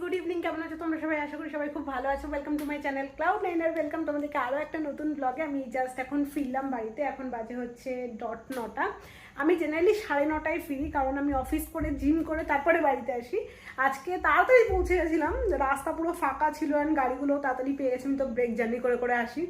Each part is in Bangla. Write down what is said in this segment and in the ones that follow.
গুড ইভিনিং কেমন আছো তোমরা সবাই? আশা করি সবাই খুব ভালো আছো। Welcome to my channel cloud niner welcome তোমাদেরকে আরও একটা নতুন ব্লগে আমি জাস্ট এখন ফিরলাম বাড়িতে। এখন বাজে হচ্ছে ডট নটা। আমি জেনারেলি সাড়ে নটায় ফিরি, কারণ আমি অফিস করে জিম করে, তারপরে বাড়িতে আসি। আজকে তাড়াতাড়ি পৌঁছে গেছিলাম। রাস্তা পুরো ফাঁকা ছিল আর গাড়িগুলো তাড়াতাড়ি পেয়ে গেছি। আমি তো ব্রেক জার্নি করে করে আসি।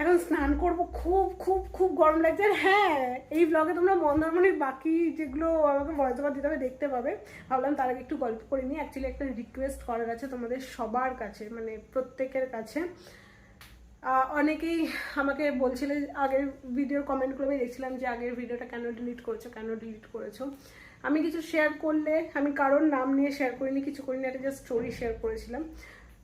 এখন স্নান করব, খুব খুব খুব গরম লাগছে। আর হ্যাঁ এই ব্লগে তোমরা মন্দারমণির বাকি যেগুলো আমাকে ভয়েস ওভার দিতে হবে দেখতে পাবে। ভাবলাম তার আগে একটু গল্প করে নিই। অ্যাকচুয়ালি একটা রিকোয়েস্ট করার আছে তোমাদের সবার কাছে মানে প্রত্যেকের কাছে। অনেকেই আমাকে বলছিলে আগের ভিডিওর কমেন্টগুলো আমি দেখছিলাম যে আগের ভিডিওটা কেন ডিলিট করেছ, কেন ডিলিট করেছ। আমি কিছু শেয়ার করলে, আমি কারোর নাম নিয়ে শেয়ার করিনি, কিছু করিনি একটা জাস্ট স্টোরি শেয়ার করেছিলাম।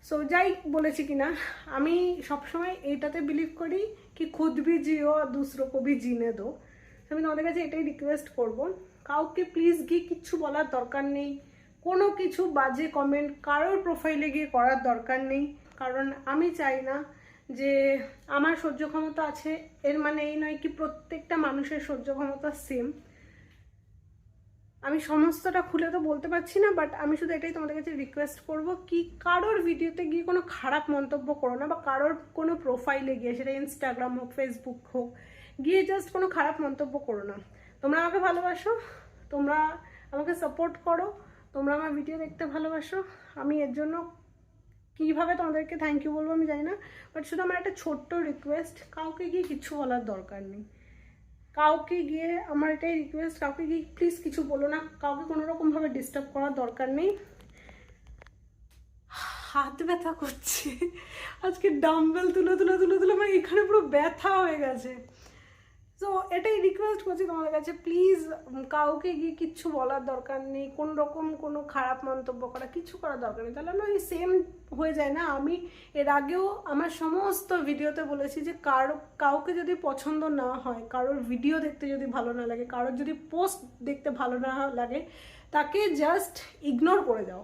সো যাই বলেছি কিনা, আমি সবসময় এইটাতে বিলিভ করি কি খুদ ভি জিও দুসরো কো ভি জিনে দো। আমি তোমাদের কাছে এটাই রিকোয়েস্ট করব। কাউকে প্লিজ গিয়ে কিচ্ছু বলার দরকার নেই। কোনো কিছু বাজে কমেন্ট কারোর প্রোফাইলে গিয়ে করার দরকার নেই। কারণ আমি চাই না যে আমার সহ্য ক্ষমতা আছে, এর মানে এই নয় কি প্রত্যেকটা মানুষের সহ্য ক্ষমতা সেম আমি সমস্তটা খুলে তো বলতে পারছি না বাট আমি শুধু এটাই তোমাদের কাছে রিকোয়েস্ট করব কি কারোর ভিডিওতে গিয়ে কোনো খারাপ মন্তব্য করো না বা কারোর কোনো প্রোফাইলে গিয়ে, সেটা ইনস্টাগ্রাম হোক ফেসবুক হোক, গিয়ে জাস্ট কোনো খারাপ মন্তব্য করো না। তোমরা আমাকে ভালোবাসো, তোমরা আমাকে সাপোর্ট করো, তোমরা আমার ভিডিও দেখতে ভালোবাসো। আমি এর জন্য কীভাবে তোমাদেরকে থ্যাংক ইউ বলব আমি জানি না বাট শুধু আমার একটা ছোট্ট রিকোয়েস্ট কাউকে গিয়ে কিচ্ছু বলার দরকার নেই। কাউকে গিয়ে আমার এটাই রিকোয়েস্ট কাউকে গিয়ে প্লিজ কিছু বলো না। কাউকে কোনো রকমভাবে ডিস্টার্ব করার দরকার নেই। হাত ব্যথা করছে। আজকে ডাম্বেল তুলে তুলে তুলে তুলে আমার এখানে পুরো ব্যথা হয়ে গেছে। তো এটাই রিকোয়েস্ট করছি তোমাদের কাছে। প্লিজ কাউকে গিয়ে কিচ্ছু বলার দরকার নেই। কোন রকম কোনো খারাপ মন্তব্য করা, কিছু করার দরকার নেই। তাহলে না ওই সেম হয়ে যায় না। আমি এর আগেও আমার সমস্ত ভিডিওতে বলেছি যে, কারও, কাউকে যদি পছন্দ না হয়, কারোর ভিডিও দেখতে যদি ভালো না লাগে, কারোর যদি পোস্ট দেখতে ভালো না লাগে, তাকে জাস্ট ইগনোর করে দাও।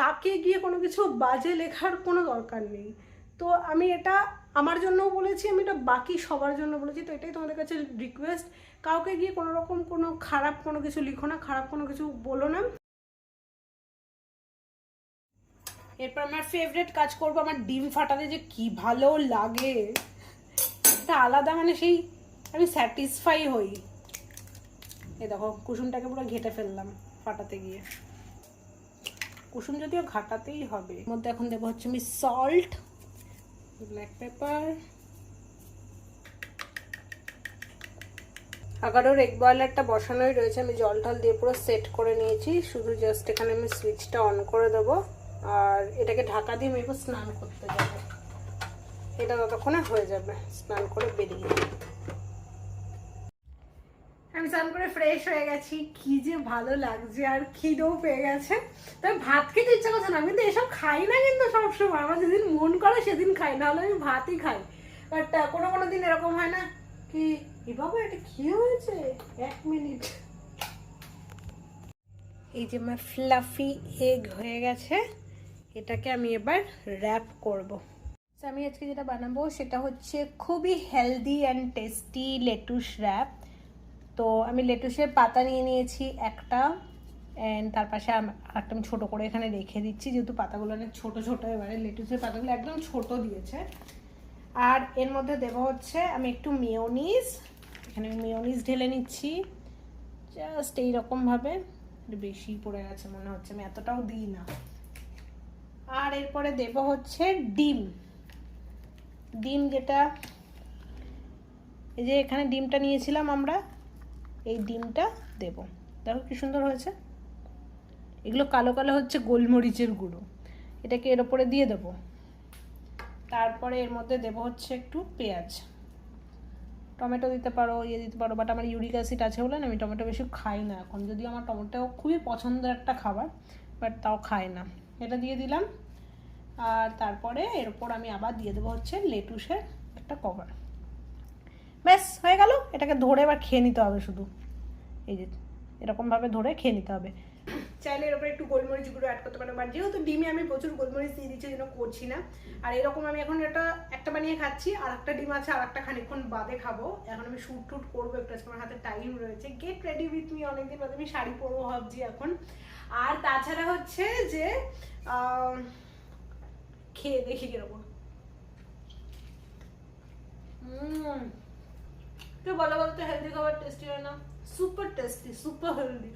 তাকে গিয়ে কোনো কিছু বাজে লেখার কোনো দরকার নেই। তো আমি এটা আমার জন্যও বলেছি, আমি এটা বাকি সবার জন্য বলেছি, তো এটাই তোমাদের কাছে রিকোয়েস্ট কাউকে গিয়ে কোনো রকম কোনো খারাপ কোনো কিছু লিখো না, খারাপ কোনো কিছু বলো না। এরপর আমার ফেভারেট কাজ করব, আমার ডিম ফাটাতে যে কি ভালো লাগে। এটা আলাদা মানে সেই আমি স্যাটিসফাই হই। এ দেখো, কুসুমটাকে পুরো ঘেটে ফেললাম ফাটাতে গিয়ে। কুসুম যদিও ঘাটাতেই হবে মধ্যে এখন দেবো হচ্ছে আমি সল্ট ব্ল্যাক পেপার আগারোর এগ বয়লারটা বসানোই রয়েছে। আমি জল টল দিয়ে পুরো সেট করে নিয়েছি। শুধু জাস্ট এখানে আমি সুইচটা অন করে দেবো। আর এটাকে ঢাকা দিয়ে আমি স্নান করতে যাব। এটা ততক্ষণে হয়ে যাবে। স্নান করে বেরিয়ে স্নান করে ফ্রেশ হয়ে গেছি। কি যে ভালো লাগছে, আর খিদেও পেয়ে গেছে। তবে ভাত খেতে ইচ্ছা করছে না কিন্তু এসব খাই না কিন্তু সবসময়। আমার যেদিন মন করে সেদিন খাই না হলে আমি ভাতই খাই। বাট কোনো কোনো দিন এরকম হয় না কি এ বাবা এটা কি হয়েছে? এক মিনিট। এই যে আমার ফ্লাফি এগ হয়ে গেছে, এটাকে আমি এবার র্যাপ করব। আমি আজকে যেটা বানাবো সেটা হচ্ছে খুবই healthy and tasty lettuce wrap তো আমি লেটুসের পাতা নিয়ে নিয়েছি একটা অ্যান্ড তার পাশে আমি ছোটো করে এখানে রেখে দিচ্ছি, যেহেতু পাতাগুলো অনেক ছোটো ছোটো, এবারে লেটুসের পাতাগুলো একদম ছোট দিয়েছে। আর এর মধ্যে দেবো হচ্ছে আমি একটু মেয়োনিজ এখানে আমি মেয়োনিজ ঢেলে নিচ্ছি জাস্ট এইরকমভাবে বেশি পড়ে গেছে মনে হচ্ছে, আমি এতটাও দিই না। আর এরপরে দেবো হচ্ছে ডিম। ডিম যেটা, এই যে এখানে ডিমটা নিয়েছিলাম আমরা এই ডিমটা দেব। দেখো কি সুন্দর হয়েছে। এগুলো কালো কালো হচ্ছে গোলমরিচের গুঁড়ো। এটাকে এর ওপরে দিয়ে দেবো। তারপরে এর মধ্যে দেবো হচ্ছে একটু পেঁয়াজ। টমেটো দিতে পারো ইয়ে দিতে পারো বাট আমার ইউরিক অ্যাসিড আছে বলে না, আমি টমেটো বেশি খাই না এখন। যদিও আমার টমেটো খুবই পছন্দের একটা খাবার বাট তাও খাই না। এটা দিয়ে দিলাম। আর তারপরে এর ওপর আমি আবার দিয়ে দেবো হচ্ছে লেটুসের একটা কভার ব্যাস, হয়ে গেল। এটাকে ধরে এবার খেয়ে নিতে হবে শুধু। এই যে এরকমভাবে ধরে খেয়ে নিতে হবে। চাইলে এর উপরে একটু গোলমরিচ গুঁড়ো অ্যাড করতে পারো বাট যেহেতু ডিমে আমি প্রচুর গোলমরিচ দিয়ে দিচ্ছি জন্য করছি না। আর এরকম আমি এখন এটা একটা বানিয়ে খাচ্ছি আর একটা ডিম আছে আর একটা খানিকক্ষণ বাদে খাব। এখন আমি শ্যুট টুট করব একটু আমার হাতে টাইম রয়েছে। গেট রেডি উইথ মি অনেকদিন বাদে আমি শাড়ি পরবো ভাবছি এখন। আর তাছাড়া হচ্ছে যে খেয়ে দেখি কীরকম। কেউ বলো বলতে হেলদি খাবার টেস্টি হয় না? সুপার টেস্টি সুপার হেলদি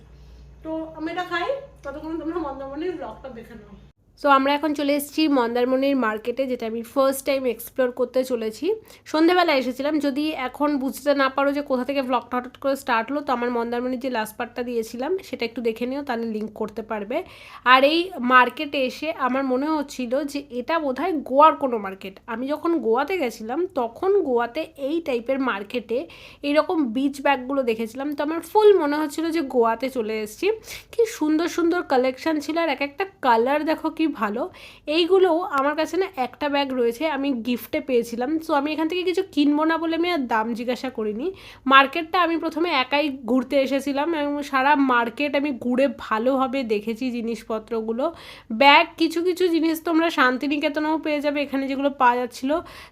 তো আমি এটা খাই ততক্ষণ তোমরা মন্দারমণির ব্লগটা দেখে নাও। সো আমরা এখন চলে এসেছি মন্দারমণির মার্কেটে যেটা আমি ফার্স্ট টাইম এক্সপ্লোর করতে চলেছি। সন্ধেবেলা এসেছিলাম, যদি এখন বুঝতে না পারো যে কোথা থেকে ব্লগটা হঠাৎ করে স্টার্ট হলো, তো আমার মন্দারমণির যে লাস্ট পার্টটা দিয়েছিলাম, সেটা একটু দেখে নিও, তাহলে লিঙ্ক করতে পারবে। আর এই মার্কেটে এসে আমার মনে হচ্ছিল যে এটা বোধহয় গোয়ার কোনো মার্কেট আমি যখন গোয়াতে গেছিলাম, তখন গোয়াতে এই টাইপের মার্কেটে এইরকম বিচ ব্যাগগুলো দেখেছিলাম, তো আমার ফুল মনে হচ্ছিল যে গোয়াতে চলে এসেছি। কি সুন্দর সুন্দর কালেকশান ছিল, আর এক একটা কালার দেখো কি ভালো। এইগুলো আমার কাছে না একটা ব্যাগ রয়েছে, আমি গিফটে পেয়েছিলাম। সো আমি এখান থেকে কিছু কিনবো না বলে আমি আর দাম জিজ্ঞাসা করিনি। মার্কেটটা আমি প্রথমে একাই ঘুরতে এসেছিলাম এবং সারা মার্কেট আমি ঘুরে ভালোভাবে দেখেছি জিনিসপত্রগুলো। ব্যাগ কিছু কিছু জিনিস তোমরা শান্তিনিকেতনেও পেয়ে যাবে, এখানে যেগুলো পাওয়া যাচ্ছিল।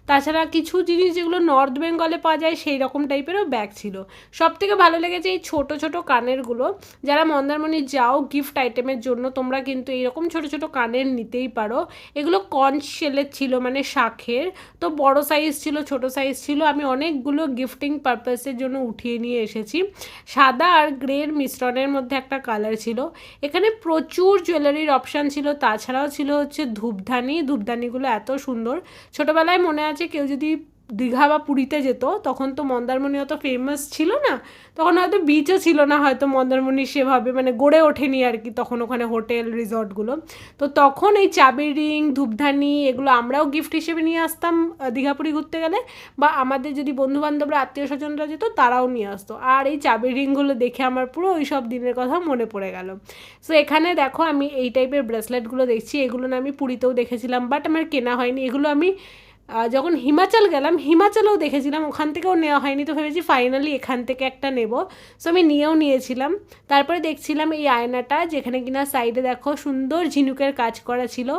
তাছাড়া কিছু জিনিস যেগুলো নর্থ বেঙ্গলে পাওয়া যায় সেই রকম টাইপেরও ব্যাগ ছিল। সব থেকে ভালো লেগেছে এই ছোট ছোট কানেরগুলো। যারা মন্দারমণি যাও গিফট আইটেমের জন্য তোমরা কিন্তু এইরকম ছোট ছোট কানের নিতেই পারো। এগুলো কন শেলের ছিল মানে শাখের। তো বড় সাইজ ছিল, ছোট সাইজ ছিল। আমি অনেকগুলো গিফটিং পারপাসের জন্য উঠিয়ে নিয়ে এসেছি। সাদা আর গ্রের মিশ্রণের মধ্যে একটা কালার ছিল। এখানে প্রচুর জুয়েলারির অপশান ছিল। তাছাড়াও ছিল হচ্ছে ধূপধানি। ধূপধানিগুলো এত সুন্দর। ছোটোবেলায় মনে আছে কেউ যদি দীঘা বা পুরীতে যেত, তখন তো মন্দারমণি অত ফেমাস ছিল না। তখন হয়তো বিচও ছিল না, হয়তো মন্দারমণি সেভাবে মানে গড়ে ওঠেনি আর কি তখন ওখানে হোটেল রিসর্টগুলো তো তখন এই চাবি রিং ধূপধানি এগুলো আমরাও গিফট হিসেবে নিয়ে আসতাম দীঘা পুরী ঘুরতে গেলে। বা আমাদের যদি বন্ধু বান্ধবরা আত্মীয় স্বজনরা যেত, তারাও নিয়ে আসতো। আর এই চাবি রিংগুলো দেখে আমার পুরো ওই সব দিনের কথা মনে পড়ে গেল। সো এখানে দেখো আমি এই টাইপের ব্রেসলেটগুলো দেখছি, এগুলো না আমি পুরীতেও দেখেছিলাম বাট আমার কেনা হয়নি। এগুলো আমি যখন হিমাচল গেলাম, হিমাচলেও দেখেছিলাম, ওখান থেকেও নেওয়া হয়নি, তো ভেবেছি ফাইনালি এখান থেকে একটা নেব। সো আমি নিয়েও নিয়েছিলাম। তারপরে দেখছিলাম এই আয়নাটা, যেখানে কিনা সাইডে দেখো সুন্দর ঝিনুকের কাজ করা ছিল।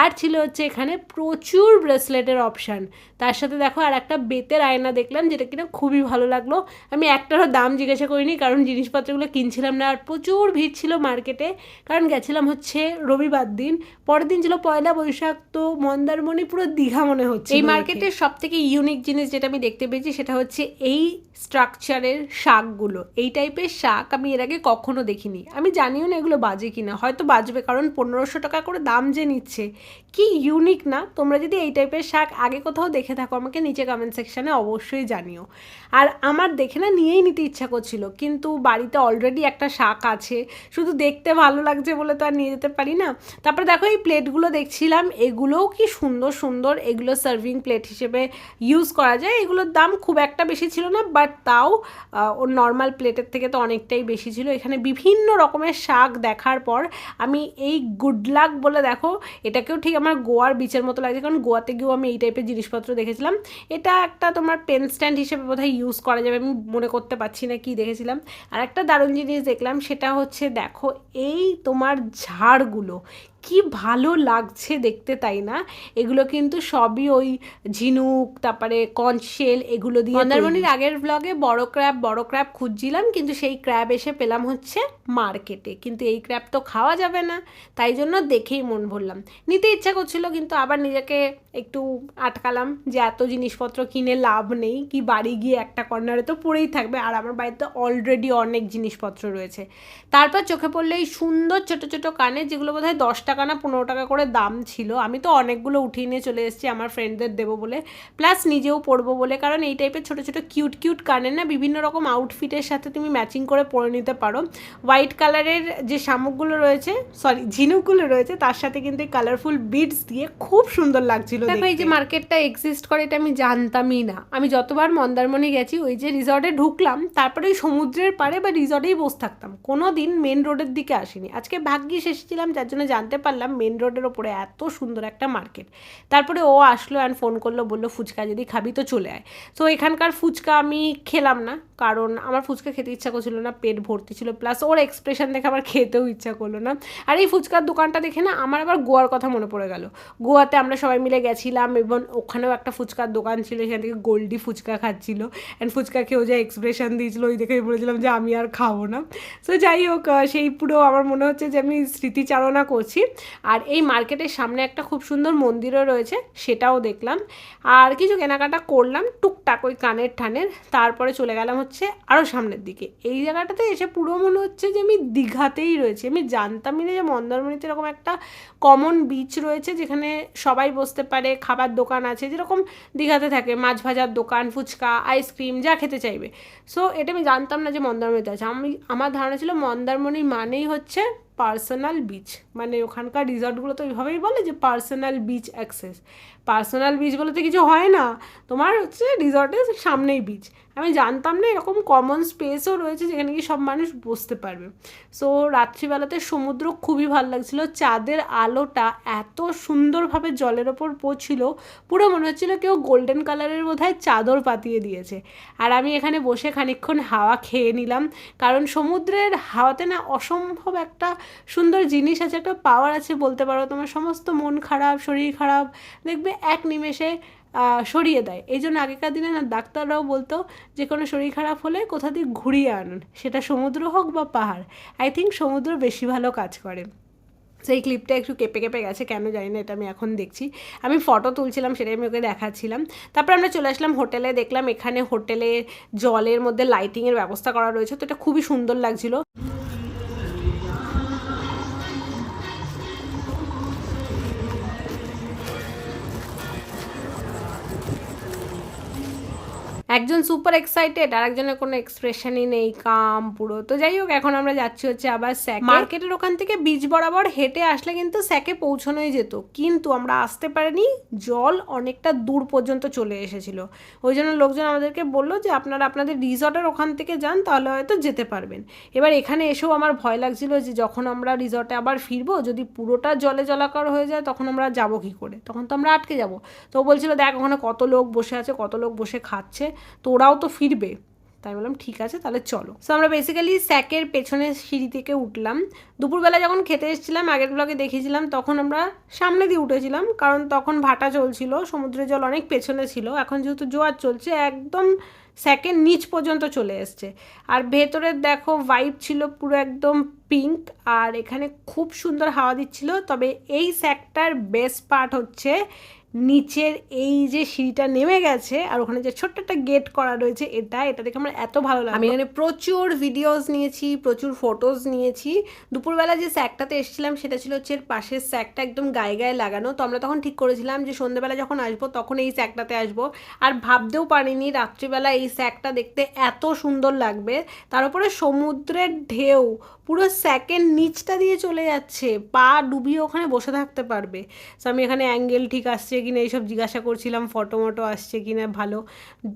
আর ছিল হচ্ছে এখানে প্রচুর ব্রেসলেটের অপশান তার সাথে দেখো আর একটা বেতের আয়না দেখলাম, যেটা কিনা খুবই ভালো লাগল। আমি একটারও দাম জিজ্ঞাসা করিনি, কারণ জিনিসপত্রগুলো কিনছিলাম না। আর প্রচুর ভিড় ছিল মার্কেটে কারণ গেছিলাম হচ্ছে রবিবার দিন। পরের দিন ছিল পয়লা বৈশাখ, তো মন্দারমণি পুরো দীঘা মনে হচ্ছে। এই মার্কেটের সব থেকে ইউনিক জিনিস যেটা আমি দেখতে পেয়েছি সেটা হচ্ছে এই স্ট্রাকচারের শাকগুলো। এই টাইপের শাক আমি এর আগে কখনো দেখিনি। আমি জানিও না এগুলো বাজে কিনা। হয়তো বাজবে কারণ পনেরোশো টাকা করে দাম যে নিচ্ছে। কি ইউনিক না? তোমরা যদি এই টাইপের শাক আগে কোথাও দেখে থাকো, আমাকে নিচে কমেন্ট সেকশানে অবশ্যই জানিও। আর আমার দেখে না নিয়েই নিতে ইচ্ছা করছিল, কিন্তু বাড়িতে অলরেডি একটা শাক আছে। শুধু দেখতে ভালো লাগছে বলে তো আর নিয়ে যেতে পারি না। তারপরে দেখো এই প্লেটগুলো দেখছিলাম, এগুলোও কি সুন্দর সুন্দর। এগুলো সার্ভিং প্লেট হিসেবে ইউজ করা যায়। এগুলোর দাম খুব একটা বেশি ছিল না বাট তাও আহ, ওর নর্মাল প্লেটের থেকে তো অনেকটাই বেশি ছিল। এখানে বিভিন্ন রকমের শাক দেখার পর আমি এই গুড লাক বলে দেখো এটাকেও ঠিক আমার গোয়ার বিচের মতো লাগছে। কারণ গোয়াতে গিয়েও আমি এই টাইপের জিনিসপত্র দেখেছিলাম। এটা একটা তোমার পেন স্ট্যান্ড হিসেবে বোধহয় ইউজ করা যাবে আমি মনে করতে পারছি না কি দেখেছিলাম। আর একটা দারুণ জিনিস দেখলাম সেটা হচ্ছে দেখো এই তোমার ঝাড়গুলো কি ভালো লাগছে দেখতে তাই না? এগুলো কিন্তু সবই ওই ঝিনুক তারপরে কনশেল এগুলো দিয়ে মন্দারমণির আগের ব্লগে বড় ক্র্যাব বড় ক্র্যাব খুঁজছিলাম কিন্তু সেই ক্র্যাব এসে পেলাম হচ্ছে মার্কেটে কিন্তু এই ক্র্যাব তো খাওয়া যাবে না তাই জন্য দেখেই মন ভরলাম। নিতে ইচ্ছা করছিল কিন্তু আবার নিজেকে একটু আটকালাম যে এত জিনিসপত্র কিনে লাভ নেই, কি বাড়ি গিয়ে একটা কর্নারে তো পড়েই থাকবে। আর আমার বাড়িতে অলরেডি অনেক জিনিসপত্র রয়েছে। তারপর চোখে পড়লে এই সুন্দর ছোট ছোট কানে, যেগুলো বোধহয় দশ টাকা না পনেরো টাকা করে দাম ছিল, আমি তো অনেকগুলো উঠিয়ে নিয়ে চলে এসেছি আমার ফ্রেন্ডদের দেবো বলে। প্লাস নিজেও পরবো বলে, কারণ এই টাইপের ছোটো ছোটো কিউট কিউট কানে না বিভিন্ন রকম আউটফিটের সাথে তুমি ম্যাচিং করে পরে নিতে পারো। হোয়াইট কালারের যে শামুকগুলো রয়েছে সরি ঝিনুকগুলো রয়েছে, তার সাথে কিন্তু এই কালারফুল বিডস দিয়ে খুব সুন্দর লাগছিল। দেখো এই যে মার্কেটটা এক্সিস্ট করে এটা আমি জানতামই না। আমি যতবার মন্দারমণি গেছি ওই যে রিসর্টে ঢুকলাম তারপরে ওই সমুদ্রের পাড়ে বা রিসর্টেই বসে থাকতাম। কোনো দিন মেন রোডের দিকে আসিনি। আজকে ভাগ্যিস এসেছিলাম যার জন্য জানতে পারলাম মেন রোডের ওপরে এত সুন্দর একটা মার্কেট তারপরে ও আসলো অ্যান্ড ফোন করল বলল ফুচকা যদি খাবি তো চলে আয়। তো এখানকার ফুচকা আমি খেলাম না কারণ আমার ফুচকা খেতে ইচ্ছা করছিল না পেট ভর্তি ছিল। প্লাস ওর এক্সপ্রেশন দেখে আমার খেতেও ইচ্ছা করল না। আর এই ফুচকার দোকানটা দেখে না আমার আবার গোয়ার কথা মনে পড়ে গেল। গোয়াতে আমরা সবাই মিলে গেছিলাম এবং ওখানেও একটা ফুচকার দোকান ছিল, সেখান থেকে গোল্ডি ফুচকা খাচ্ছিল। অ্যান্ড ফুচকা খেয়েও যা এক্সপ্রেশন দিয়েছিল, ওই দেখে বলেছিলাম যে আমি আর খাব না। সো যাই হোক সেই পুরো আমার মনে হচ্ছে যে আমি স্মৃতিচারণা করছি। আর এই মার্কেটের সামনে একটা খুব সুন্দর মন্দিরও রয়েছে, সেটাও দেখলাম। আর কিছু কেনাকাটা করলাম, টুকটাক ওই কানের ঠানের। তারপরে চলে গেলাম হচ্ছে আরও সামনের দিকে। এই জায়গাটাতে এসে পুরো মনে হচ্ছে যে আমি দীঘাতেই রয়েছি। আমি জানতামই না যে মন্দারমণিতে এরকম একটা কমন বিচ রয়েছে, যেখানে সবাই বসতে পারে। খাবার দোকান আছে, যেরকম দীঘাতে থাকে, মাছ ভাজার দোকান, ফুচকা, আইসক্রিম, যা খেতে চাইবে। সো এটা আমি জানতাম না যে মন্দারমণিতে আছে। আমি, আমার ধারণা ছিল মন্দারমণি মানেই হচ্ছে পার্সোনাল বিচ মানে ওখানকার রিসর্টগুলো তো এইভাবেই বলে যে personal beach access. Personal beach বলতে কিছু হয় না, তোমার হচ্ছে রিসর্টের সামনেই বিচ আমি জানতাম না এরকম কমন স্পেসও রয়েছে যেখানে কি সব মানুষ বসতে পারবে। সো রাত্রিবেলাতে সমুদ্র খুবই ভালো লাগছিল, চাঁদের আলোটা এত সুন্দরভাবে জলের ওপর পড়ছিল, পুরো মনে হচ্ছিল কেউ গোল্ডেন কালারের বোধহয় চাদর পাতিয়ে দিয়েছে। আর আমি এখানে বসে খানিকক্ষণ হাওয়া খেয়ে নিলাম, কারণ সমুদ্রের হাওয়াতে না অসম্ভব একটা সুন্দর জিনিস আছে, একটা পাওয়ার আছে বলতে পারো। তোমার সমস্ত মন খারাপ, শরীর খারাপ, দেখবে এক নিমেষে সরিয়ে দেয়। এই জন্য আগেকার দিনে না ডাক্তাররাও বলতো, যে কোনো শরীর খারাপ হলে কোথা দিয়ে ঘুরিয়ে আনুন সেটা সমুদ্র হোক বা পাহাড়। আই থিঙ্ক সমুদ্র বেশি ভালো কাজ করে। সেই ক্লিপটা একটু কেঁপে কেঁপে গেছে, কেন জানি না, এটা আমি এখন দেখছি। আমি ফটো তুলছিলাম, সেটাই আমি ওকে দেখাচ্ছিলাম। তারপর আমরা চলে আসলাম হোটেলে দেখলাম এখানে হোটেলে জলের মধ্যে লাইটিংয়ের ব্যবস্থা করা রয়েছে। তো এটা খুবই সুন্দর লাগছিল। একজন সুপার এক্সাইটেড আর একজনের কোনো এক্সপ্রেশনই নেই কাম পুরো। তো যাই হোক এখন আমরা যাচ্ছি হচ্ছে আবার স্যাক। মার্কেটের ওখান থেকে বীজ বরাবর হেঁটে আসলে কিন্তু স্যাকে পৌঁছানোই যেত। কিন্তু আমরা আসতে পারিনি জল অনেকটা দূর পর্যন্ত চলে এসেছিল। ওই জন্য লোকজন আমাদেরকে বলল যে আপনারা আপনাদের রিসর্টের ওখান থেকে যান তাহলে হয়তো যেতে পারবেন। এবার এখানে এসেও আমার ভয় লাগছিল যে যখন আমরা রিসর্টে আবার ফিরবো যদি পুরোটা জলে জলাকার হয়ে যায় তখন আমরা যাব কী করে? তখন তো আমরা আটকে যাব। তো বলছিল দেখ ওখানে কত লোক বসে আছে কত লোক বসে খাচ্ছে। তো ওরাও তো ফিরবে। তাই বললাম, ঠিক আছে, তাহলে চলো। সো আমরা বেসিক্যালি স্যাকের পেছনের সিঁড়ি থেকে উঠলাম। দুপুরবেলা যখন খেতে এসেছিলাম, আগের ব্লগে দেখিয়েছিলাম, তখন আমরা সামনে দিয়ে উঠেছিলাম, কারণ তখন ভাটা চলছিল, সমুদ্রের জল অনেক পেছনে ছিল। এখন যেহেতু জোয়ার চলছে, একদম স্যাকের নিচ পর্যন্ত চলে এসছে। আর ভেতরের দেখো ভাইব ছিল পুরো একদম পিঙ্ক আর এখানে খুব সুন্দর হাওয়া দিচ্ছিল। তবে এই স্যাকটার বেস্ট পার্ট হচ্ছে নিচের এই যে সিঁড়িটা নেমে গেছে আর ওখানে যে ছোট্ট একটা গেট করা রয়েছে এটা এটা দেখে আমার এত ভালো লাগে আমি এখানে প্রচুর ভিডিওস নিয়েছি, প্রচুর ফটোজ নিয়েছি। দুপুরবেলা যে স্যাকটাতে এসেছিলাম সেটা ছিল হচ্ছে এর পাশের স্যাকটা একদম গায়ে গায়ে লাগানো। তো আমরা তখন ঠিক করেছিলাম যে সন্ধ্যেবেলা যখন আসব তখন এই স্যাকটাতে আসব। আর ভাবতেও পারিনি রাত্রিবেলা এই স্যাকটা দেখতে এত সুন্দর লাগবে। তার উপরে সমুদ্রের ঢেউ পুরো সেকেন্ড নিচটা দিয়ে চলে যাচ্ছে। পা ডুবিয়ে ওখানে বসে থাকতে পারবে। সো আমি এখানে অ্যাঙ্গেল ঠিক আসছে কি কিনা, এইসব জিজ্ঞাসা করছিলাম ফটো মটো আসছে কিনা, ভালো।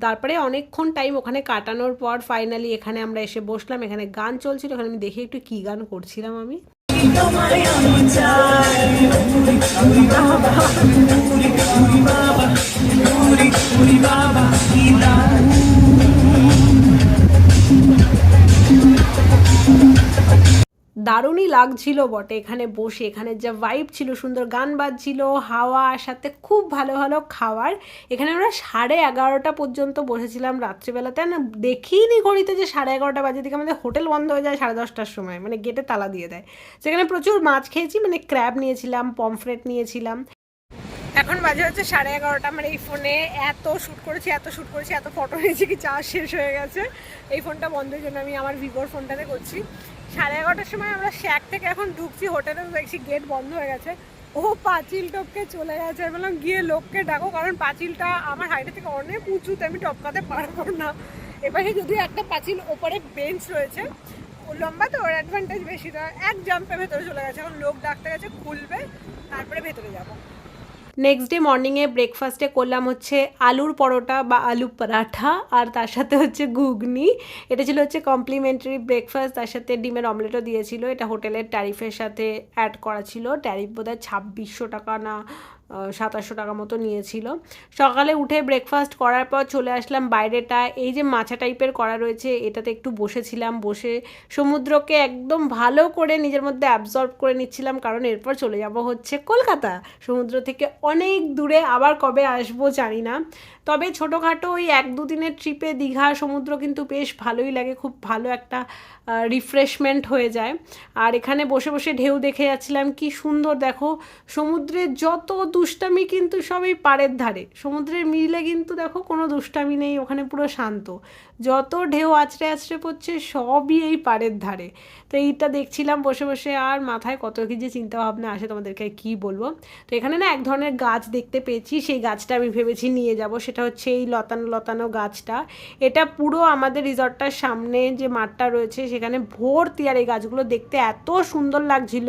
তারপরে অনেকক্ষণ টাইম ওখানে কাটানোর পর ফাইনালি এখানে আমরা এসে বসলাম। এখানে গান চলছিল, এখানে আমি দেখি একটু কী গান করছিলাম আমি। দারুণই লাগছিল বটে এখানে বসে। এখানে যা ভাইব ছিল, সুন্দর গান বাজছিল, হাওয়া সাথে খুব ভালো ভালো খাবার এখানে আমরা সাড়ে এগারোটা পর্যন্ত বসেছিলাম রাত্রিবেলাতে। না, দেখিনি ঘড়িতে যে সাড়ে এগারোটা বাজে দিকে আমাদের হোটেল বন্ধ হয়ে যায় সাড়ে দশটার সময় মানে গেটে তালা দিয়ে দেয়। সেখানে প্রচুর মাছ খেয়েছি মানে ক্র্যাব নিয়েছিলাম পমফ্রেট নিয়েছিলাম। এখন বাজে হচ্ছে সাড়ে এগারোটা আমার এই ফোনে এত শ্যুট করেছি, এত শ্যুট করেছি, এত ফটো নিয়েছি কি চার্জ শেষ হয়ে গেছে। এই ফোনটা বন্ধের জন্য আমি আমার ভিভোর ফোনটাতে করছি। সাড়ে এগারোটার সময় আমরা শ্যাক থেকে এখন ঢুকছি হোটেলে দেখছি গেট বন্ধ হয়ে গেছে। ও পাঁচিল টপকে চলে গেছে। বললাম, গিয়ে লোককে ডাকো, কারণ পাঁচিলটা আমার হাইটের থেকে অনেক উঁচুতে আমি টপকাতে পারব না। এবারে যদি একটা পাঁচিল ওপরে বেঞ্চ রয়েছে লম্বা তো, ওর অ্যাডভান্টেজ বেশি না। এক জাম্পে ভেতরে চলে গেছে। এখন লোক ডাকতে গেছে, খুলবে, তারপরে ভেতরে যাব। নেক্সট ডে মর্নিংয়ে ব্রেকফাস্টে করলাম হচ্ছে আলুর পরোটা বা আলু পরাঠা, আর তার সাথে হচ্ছে ঘুগনি। এটা ছিল হচ্ছে কমপ্লিমেন্টারি ব্রেকফাস্ট তার সাথে ডিমের অমলেটও দিয়েছিল। এটা হোটেলের ট্যারিফের সাথে অ্যাড করা ছিল। ট্যারিফ বোধহয় ছাব্বিশশো টাকা না সাতাশশো টাকা মতো নিয়েছিল। সকালে উঠে ব্রেকফাস্ট করার পর চলে আসলাম বাইরেটা। এই যে মাছা টাইপের করা রয়েছে, এটাতে একটু বসেছিলাম, বসে সমুদ্রকে একদম ভালো করে নিজের মধ্যে অ্যাবজর্ব করে নিচ্ছিলাম, কারণ এরপর চলে যাব হচ্ছে কলকাতা। সমুদ্র থেকে অনেক দূরে আবার কবে আসব জানি না। তবে ছোটোখাটো ওই এক দুদিনের ট্রিপে দীঘা, সমুদ্র কিন্তু বেশ ভালোই লাগে, খুব ভালো একটা রিফ্রেশমেন্ট হয়ে যায়। আর এখানে বসে বসে ঢেউ দেখে যাচ্ছিলাম, কি সুন্দর দেখো, সমুদ্রের যত দুষ্টামি কিন্তু সবই পাড়ের ধারে। সমুদ্রের মিলে কিন্তু দেখো কোনো দুষ্টামি নেই, ওখানে পুরো শান্ত। যত ঢেউ আছড়ে আছড়ে পড়ছে, সবই এই পাড়ের ধারে। তো এইটা দেখছিলাম বসে বসে, আর মাথায় কত কি যে চিন্তা ভাবনা আসে তোমাদেরকে কি বলব? তো এখানে না এক ধরনের গাছ দেখতে পেয়েছি, সেই গাছটা আমি ভেবেছি নিয়ে যাব, সেটা হচ্ছে এই লতানো লতানো গাছটা। এটা পুরো আমাদের রিসর্টটার সামনে যে মাঠটা রয়েছে, সেখানে ভর্তি, আর এই গাছগুলো দেখতে এত সুন্দর লাগছিল।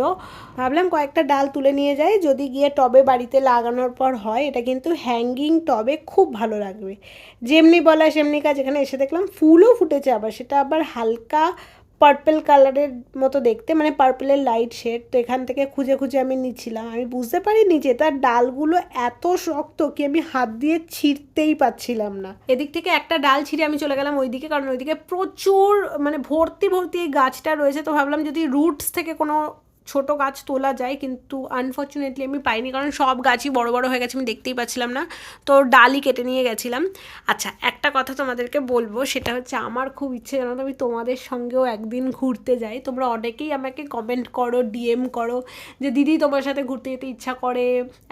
ভাবলাম কয়েকটা ডাল তুলে নিয়ে যাই, যদি গিয়ে টবে বাড়িতে লাগানোর পর হয়, এটা কিন্তু হ্যাঙ্গিং টবে খুব ভালো লাগবে। যেমনি বলা, সেমনি কাজ, এখানে এসে দেখলাম ফুলও ফুটেছে আবার। সেটা আবার হালকা পার্পেল কালারের মতো দেখতে মানে পার্পেলের লাইট শেড তো এখান থেকে খুঁজে খুঁজে আমি নিচ্ছিলাম। আমি বুঝতে পারিনি যে তার ডালগুলো এত শক্ত কি আমি হাত দিয়ে ছিঁড়তেই পাচ্ছিলাম না। এদিক থেকে একটা ডাল ছিঁড়ে আমি চলে গেলাম ওইদিকে, কারণ ওইদিকে প্রচুর মানে ভর্তি ভর্তি এই গাছটা রয়েছে। তো ভাবলাম যদি রুটস থেকে কোনো ছোট গাছ তোলা যায়, কিন্তু আনফর্চুনেটলি আমি পাইনি, কারণ সব গাছই বড় বড় হয়ে গেছে, আমি দেখতেই পাচ্ছিলাম না। তো ডালই কেটে নিয়ে গেছিলাম। আচ্ছা একটা কথা তোমাদেরকে বলব, সেটা হচ্ছে আমার খুব ইচ্ছে, জানো আমি তোমাদের সঙ্গেও একদিন ঘুরতে যাই। তোমরা অনেকেই আমাকে কমেন্ট করো ডিএম করো, যে দিদি তোমার সাথে ঘুরতে যেতে ইচ্ছা করে,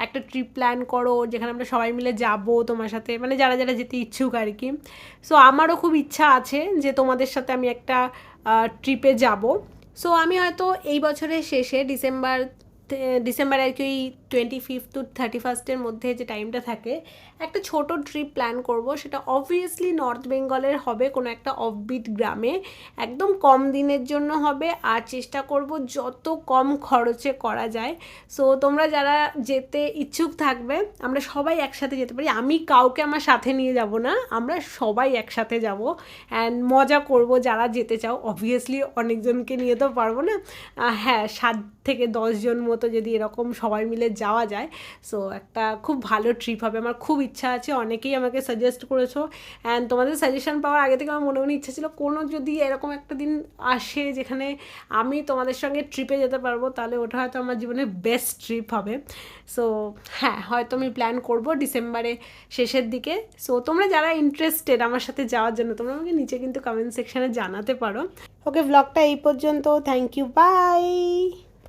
একটা ট্রিপ প্ল্যান করো, যেখানে আমরা সবাই মিলে যাব তোমার সাথে মানে যারা যারা যেতে ইচ্ছুক আর কি। সো আমারও খুব ইচ্ছা আছে যে তোমাদের সাথে আমি একটা ট্রিপে যাব। সো আমি হয়তো এই বছরের শেষে ডিসেম্বর ডিসেম্বরের কি ওই টোয়েন্টি ফিফথ টু থার্টি ফার্স্টের মধ্যে যে টাইমটা থাকে, একটা ছোট ট্রিপ প্ল্যান করব। সেটা অবভিয়াসলি নর্থ বেঙ্গলের হবে কোনো একটা অফবিট গ্রামে। একদম কম দিনের জন্য হবে। আর চেষ্টা করব যত কম খরচে করা যায়। সো তোমরা যারা যেতে ইচ্ছুক থাকবে, আমরা সবাই একসাথে যেতে পারি। আমি কাউকে আমার সাথে নিয়ে যাব না। আমরা সবাই একসাথে যাব। অ্যান্ড মজা করব যারা যেতে চাও। অবভিয়াসলি অনেকজনকে নিয়ে তো পারব না। হ্যাঁ সাত থেকে দশজন মতো যদি এরকম সবাই মিলে যাওয়া যায়। সো একটা খুব ভালো ট্রিপ হবে। আমার খুব ইচ্ছা আছে। অনেকেই আমাকে সাজেস্ট করেছ। অ্যান্ড তোমাদের সাজেশন পাওয়ার আগে থেকে আমার মনে মনে ইচ্ছা ছিল, কোনো যদি এরকম একটা দিন আসে যেখানে আমি তোমাদের সঙ্গে ট্রিপে যেতে পারব, তাহলে ওটা হয়তো আমার জীবনের বেস্ট ট্রিপ হবে। সো হ্যাঁ হয়তো আমি প্ল্যান করব ডিসেম্বরে শেষের দিকে। সো তোমরা যারা ইন্টারেস্টেড আমার সাথে যাওয়ার জন্য, তোমরা আমাকে নিচে কিন্তু কমেন্ট সেকশানে জানাতে পারো। ওকে ব্লগটা এই পর্যন্ত। Thank you by